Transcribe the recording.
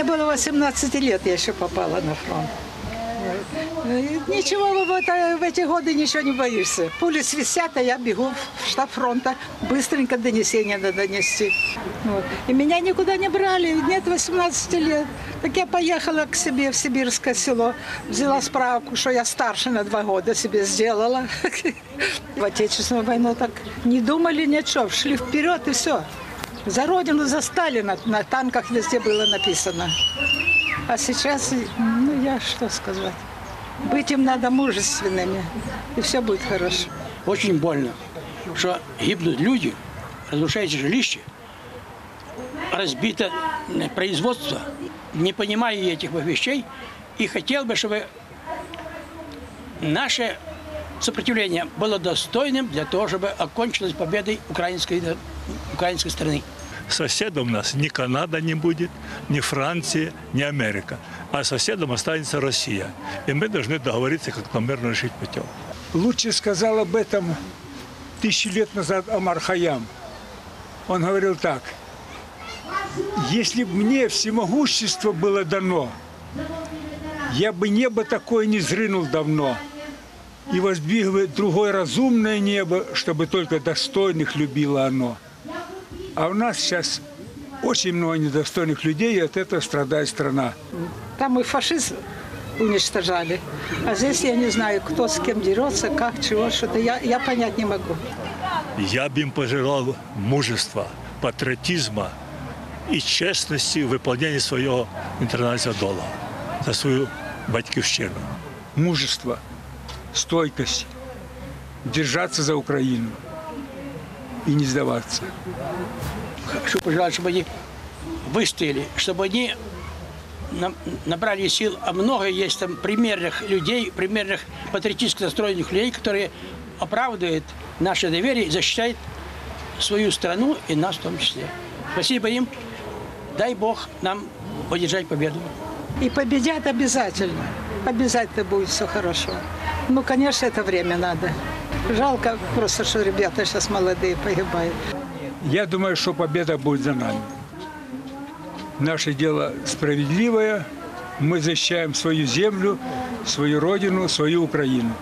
не было 18 лет, я еще попала на фронт. Ничего, в, это, в эти годы ничего не боишься. Пули свистят, а я бегу в штаб фронта. Быстренько донесение надо донести. Вот. И меня никуда не брали, нет 18 лет. Так я поехала к себе в сибирское село, взяла справку, что я старше на два года себе сделала. В Отечественную войну так не думали ничего, шли вперед и все. За родину, за Сталина на танках везде было написано. А сейчас, ну я что сказать, быть им надо мужественными, и все будет хорошо. Очень больно, что гибнут люди, разрушается жилище, разбито производство. Не понимаю я этих вещей и хотел бы, чтобы наше сопротивление было достойным для того, чтобы окончилось победой украинской, украинской страны. Соседом у нас ни Канада не будет, ни Франция, ни Америка. А соседом останется Россия. И мы должны договориться как-то мирно решить путем. Лучше сказал об этом тысячи лет назад Амар Хаям. Он говорил так. Если бы мне всемогущество было дано, я бы небо такое не зрынул давно. И воздвиг бы другое разумное небо, чтобы только достойных любило оно. А у нас сейчас очень много недостойных людей, и от этого страдает страна. Там и фашизм уничтожали. А здесь я не знаю, кто с кем дерется, как, чего, что-то. Я, я понять не могу. Я бы им пожелал мужества, патриотизма и честности в выполнении своего интернаційного долга за свою батьківщину. Мужество, стойкость, держаться за Украину и не сдаваться. Хочу пожелать, чтобы они выстояли, чтобы они на- набрали сил. А много есть там примерных людей, примерных патриотически настроенных людей, которые оправдывают наше доверие и защищают свою страну и нас в том числе. Спасибо им. Дай Бог нам одержать победу. И победят обязательно. Обязательно будет все хорошо. Ну, конечно, это время надо. Жалко просто, что ребята сейчас молодые погибают. Я думаю, что победа будет за нами. Наше дело справедливое. Мы защищаем свою землю, свою родину, свою Украину.